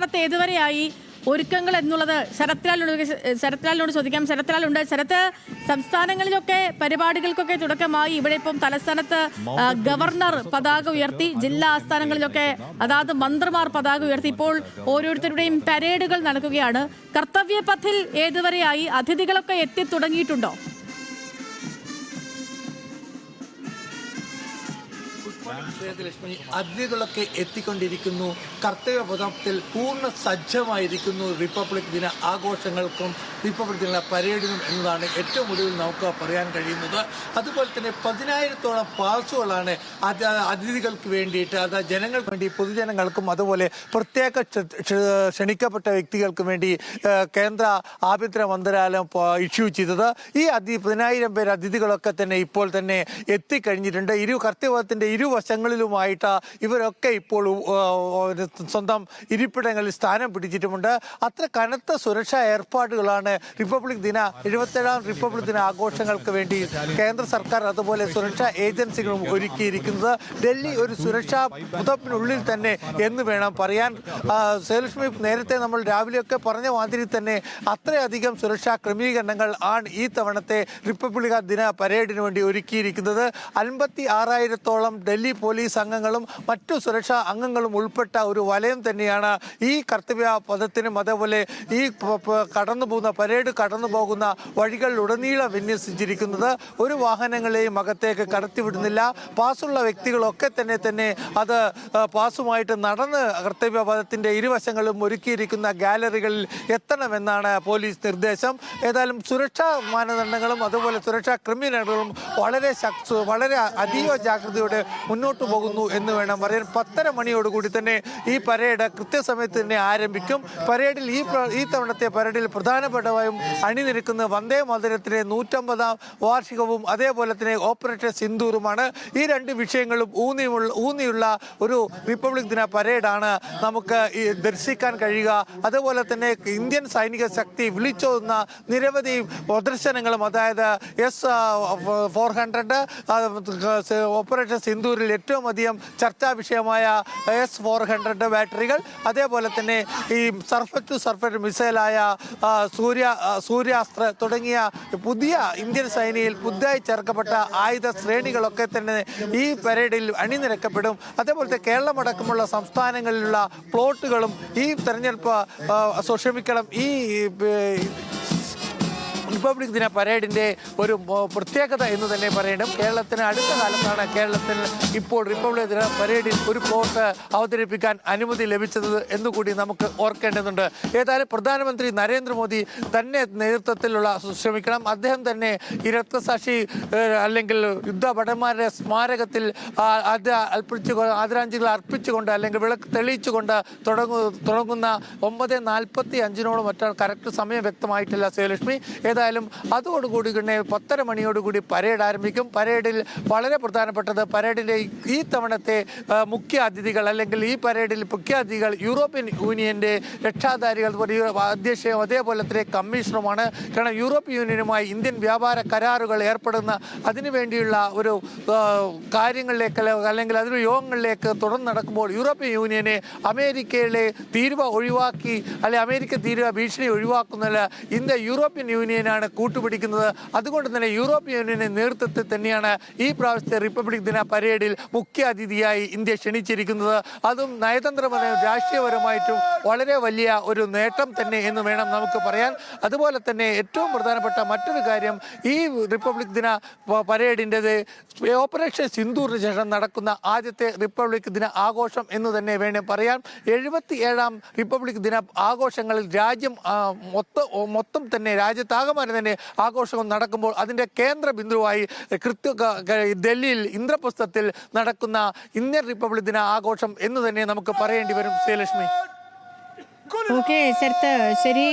സംസ്ഥാനത്ത് ഏതുവരെയായി ഒരുക്കങ്ങൾ എന്നുള്ളത് ശരത്ലാലിനോട് ശരത്ലാലിനോട് ചോദിക്കാം. ശരത്ലാലുണ്ട്. ശരത്ത് സംസ്ഥാനങ്ങളിലൊക്കെ പരിപാടികൾക്കൊക്കെ തുടക്കമായി. ഇവിടെ ഇപ്പം തലസ്ഥാനത്ത് ഗവർണർ പതാക ഉയർത്തി ജില്ലാ ആസ്ഥാനങ്ങളിലൊക്കെ അതാത് മന്ത്രിമാർ പതാക ഉയർത്തി. ഇപ്പോൾ ഓരോരുത്തരുടെയും പരേഡുകൾ നടക്കുകയാണ്. കർത്തവ്യ പഥിൽ ഏതുവരെയായി അതിഥികളൊക്കെ എത്തി തുടങ്ങിയിട്ടുണ്ടോ? ലക്ഷ്മി അതിഥികളൊക്കെ എത്തിക്കൊണ്ടിരിക്കുന്നു. കർത്തവ്യപഥത്തിൽ പൂർണ സജ്ജമായിരിക്കുന്നു റിപ്പബ്ലിക് ദിന ആഘോഷങ്ങൾക്കും റിപ്പബ്ലിക് ദിന പരേഡിനും എന്നതാണ് ഏറ്റവും ഒടുവിൽ നമുക്ക് പറയാൻ കഴിയുന്നത്. അതുപോലെ തന്നെ പതിനായിരത്തോളം പാസുകളാണ് അത് അതിഥികൾക്ക് വേണ്ടിയിട്ട് അത് ജനങ്ങൾക്ക് വേണ്ടി പൊതുജനങ്ങൾക്കും അതുപോലെ പ്രത്യേക ക്ഷ- ക്ഷ- ക്ഷണിക്കപ്പെട്ട വ്യക്തികൾക്കും വേണ്ടി കേന്ദ്ര ആഭ്യന്തര മന്ത്രാലയം ഇഷ്യൂ ചെയ്തത്. ഈ അതി പതിനായിരം പേര് അതിഥികളൊക്കെ തന്നെ ഇപ്പോൾ തന്നെ എത്തിക്കഴിഞ്ഞിട്ടുണ്ട്. ഇരു കർത്തവ്യത്തിന്റെ ഇരുവശങ്ങളിലുമായിട്ട് ഇവരൊക്കെ ഇപ്പോൾ സ്വന്തം ഇരിപ്പിടങ്ങളിൽ സ്ഥാനം പിടിച്ചിട്ടുമുണ്ട്. അത്ര കനത്ത സുരക്ഷാ ഏർപ്പാടുകളാണ് റിപ്പബ്ലിക് ദിന എഴുപത്തേഴാം റിപ്പബ്ലിക് ദിന ആഘോഷങ്ങൾക്ക് വേണ്ടി കേന്ദ്ര സർക്കാർ അതുപോലെ സുരക്ഷാ ഏജൻസികളും ഒരുക്കിയിരിക്കുന്നത്. ഡൽഹി ഒരു സുരക്ഷാ പുതപ്പിനുള്ളിൽ തന്നെ എന്ന് വേണം പറയാൻ. ആ, സേലക്ഷ്മി നേരത്തെ നമ്മൾ രാവിലെയൊക്കെ പറഞ്ഞ മാതിരി തന്നെ അത്രയധികം സുരക്ഷാ ക്രമീകരണങ്ങൾ ആണ് ഈ തവണത്തെ റിപ്പബ്ലിക ദിന പരേഡിന് വേണ്ടി ഒരുക്കിയിരിക്കുന്നത്. അൻപത്തി ആറായിരത്തോളം ഡൽഹി പോലീസ് അംഗങ്ങളും മറ്റു സുരക്ഷാ അംഗങ്ങളും ഉൾപ്പെട്ട ഒരു വലയം തന്നെയാണ് ഈ കർത്തവ്യ പദത്തിനും അതേപോലെ ഈ കടന്നു പോകുന്ന പരേഡ് കടന്നു പോകുന്ന വഴികളിലുടനീളം വിന്യസിച്ചിരിക്കുന്നത് ഒരു വാഹനങ്ങളെയും അകത്തേക്ക് കടത്തിവിടുന്നില്ല. പാസ്സുള്ള വ്യക്തികളൊക്കെ തന്നെ തന്നെ അത് പാസുമായിട്ട് നടന്ന് കർത്തവ്യ പദത്തിന്റെ ഇരുവശങ്ങളും ഒരുക്കിയിരിക്കുന്ന ഗാലറികളിൽ എത്തണമെന്നാണ് പോലീസ് നിർദ്ദേശം. ഏതായാലും സുരക്ഷാ മാനദണ്ഡങ്ങളും അതുപോലെ സുരക്ഷാ ക്രിമിനലുകളും വളരെ വളരെ അതീവ ജാഗ്രതയോടെ മുന്നോട്ട് പോകുന്നു എന്ന് വേണം പറയാൻ. പത്തര മണിയോടുകൂടി തന്നെ ഈ പരേഡ് കൃത്യസമയത്ത് തന്നെ ആരംഭിക്കും. പരേഡിൽ ഈ ഈ തവണത്തെ പരേഡിൽ പ്രധാനപ്പെട്ടവയും അണിനിരക്കുന്ന വന്ദേ മതരത്തിലെ നൂറ്റമ്പതാം വാർഷികവും അതേപോലെ തന്നെ ഓപ്പറേറ്റർ സിന്ദൂറുമാണ്. ഈ രണ്ട് വിഷയങ്ങളും ഊന്നിയുള്ള ഊന്നിയുള്ള ഒരു റിപ്പബ്ലിക് ദിന പരേഡാണ് നമുക്ക് ദർശിക്കാൻ കഴിയുക. അതുപോലെ തന്നെ ഇന്ത്യൻ സൈനിക ശക്തി വിളിച്ചോതുന്ന നിരവധി പ്രദർശനങ്ങളും അതായത് എസ് ഫോർ ഹൺഡ്രഡ് ഓപ്പറേറ്റർ സിന്ദൂരിൽ ഏറ്റവും അധികം ചർച്ചാ വിഷയമായ എസ് ഫോർ ഹൺഡ്രഡ് ബാറ്ററികൾ അതേപോലെ തന്നെ ഈ സർഫറ്റ് ടു സർഫറ്റ് മിസൈലായ സൂര്യ സൂര്യാസ്ത്ര തുടങ്ങിയ പുതിയ ഇന്ത്യൻ സൈനികയിൽ പുതുതായി ചേർക്കപ്പെട്ട ആയുധ ശ്രേണികളൊക്കെ തന്നെ ഈ പരേഡിൽ അണിനിരക്കപ്പെടും. അതേപോലത്തെ കേരളമടക്കമുള്ള സംസ്ഥാനങ്ങളിലുള്ള പ്ലോട്ടുകളും ഈ തെരഞ്ഞെടുപ്പ് ക്ഷമിക്കണം ഈ റിപ്പബ്ലിക് ദിന പരേഡിന്റെ ഒരു പ്രത്യേകത എന്ന് തന്നെ പറയണം കേരളത്തിന് അടുത്ത കാലത്താണ് കേരളത്തിൽ ഇപ്പോൾ റിപ്പബ്ലിക് ദിന പരേഡിൽ ഒരു പ്ലോട്ട് അവതരിപ്പിക്കാൻ അനുമതി ലഭിച്ചത് എന്നുകൂടി നമുക്ക് ഓർക്കേണ്ടതുണ്ട്. ഏതായാലും പ്രധാനമന്ത്രി നരേന്ദ്രമോദി തന്നെ നേതൃത്വത്തിലുള്ള ശ്രമിക്കണം. അദ്ദേഹം തന്നെ ഈ രക്തസാക്ഷി അല്ലെങ്കിൽ യുദ്ധഭടന്മാരുടെ സ്മാരകത്തിൽ അർപ്പിച്ചു ആദരാഞ്ജലികൾ അർപ്പിച്ചുകൊണ്ട് അല്ലെങ്കിൽ വിളക്ക് തെളിയിച്ചുകൊണ്ട് തുടങ്ങുന്ന ഒമ്പത് നാൽപ്പത്തി അഞ്ചിനോട് മറ്റാണ് കറക്റ്റ് സമയം വ്യക്തമായിട്ടില്ല ശ്രീലക്ഷ്മി. ഏതായാലും അതോടുകൂടി തന്നെ പത്തര മണിയോടുകൂടി പരേഡ് ആരംഭിക്കും. പരേഡിൽ വളരെ പ്രധാനപ്പെട്ടത് പരേഡിലെ ഈ- തവണത്തെ മുഖ്യ അതിഥികൾ അല്ലെങ്കിൽ ഈ പരേഡിൽ മുഖ്യ അതിഥികൾ യൂറോപ്യൻ യൂണിയന്റെ രക്ഷാധാരികൾ അധ്യക്ഷയും അതേപോലെ തന്നെ കമ്മീഷണറുമാണ്. കാരണം യൂറോപ്യൻ യൂണിയനുമായി ഇന്ത്യൻ വ്യാപാര കരാറുകൾ ഏർപ്പെടുന്ന അതിനു വേണ്ടിയുള്ള ഒരു കാര്യങ്ങളിലേക്ക് അല്ലെങ്കിൽ അതിന് യോഗങ്ങളിലേക്ക് തുടർന്ന് നടക്കുമ്പോൾ യൂറോപ്യൻ യൂണിയനെ അമേരിക്കയിലെ തീരുവ ഒഴിവാക്കി അല്ലെങ്കിൽ അമേരിക്ക തീരുവ ഭീഷണി ഒഴിവാക്കുന്നതിൽ ഇന്ത്യ യൂറോപ്യൻ യൂണിയനാണ് കൂട്ടുപിടിക്കുന്നത്. അതുകൊണ്ട് തന്നെ യൂറോപ്യൻ യൂണിയന്റെ നേതൃത്വത്തിൽ തന്നെയാണ് ഈ പ്രാവശ്യത്തെ റിപ്പബ്ലിക് ദിന പരേഡിൽ മുഖ്യ അതിഥിയായി ഇന്ത്യ ക്ഷണിച്ചിരിക്കുന്നത്. അതും നയതന്ത്രപരമായും രാഷ്ട്രീയപരമായിട്ടും വളരെ വലിയ ഒരു നേട്ടം തന്നെ എന്ന് വേണം നമുക്ക് പറയാൻ. അതുപോലെ തന്നെ ഏറ്റവും പ്രധാനപ്പെട്ട മറ്റൊരു കാര്യം ഈ റിപ്പബ്ലിക് ദിന പരേഡിന്റെത് ഓപ്പറേഷൻ സിന്ദൂറിന് ശേഷം നടക്കുന്ന ആദ്യത്തെ റിപ്പബ്ലിക് ദിന ആഘോഷം എന്ന് തന്നെ വേണം പറയാൻ എഴുപത്തി ഏഴാം റിപ്പബ്ലിക് ദിന ആഘോഷങ്ങളിൽ രാജ്യം മൊത്തം മൊത്തം തന്നെ രാജ്യത്താകമാനം തന്നെ ആഘോഷങ്ങൾ നടക്കുമ്പോൾ അതിന്റെ കേന്ദ്ര ബിന്ദുവായി കൃത്യ ഡൽഹിയിൽ ഇന്ദ്രപ്രസ്ഥത്തിൽ നടക്കുന്ന ഇന്ത്യൻ റിപ്പബ്ലിക് ദിന ആഘോഷം എന്ന് തന്നെ നമുക്ക് പറയേണ്ടി വരും ശ്രീലക്ഷ്മി. ഓക്കെ ശരി.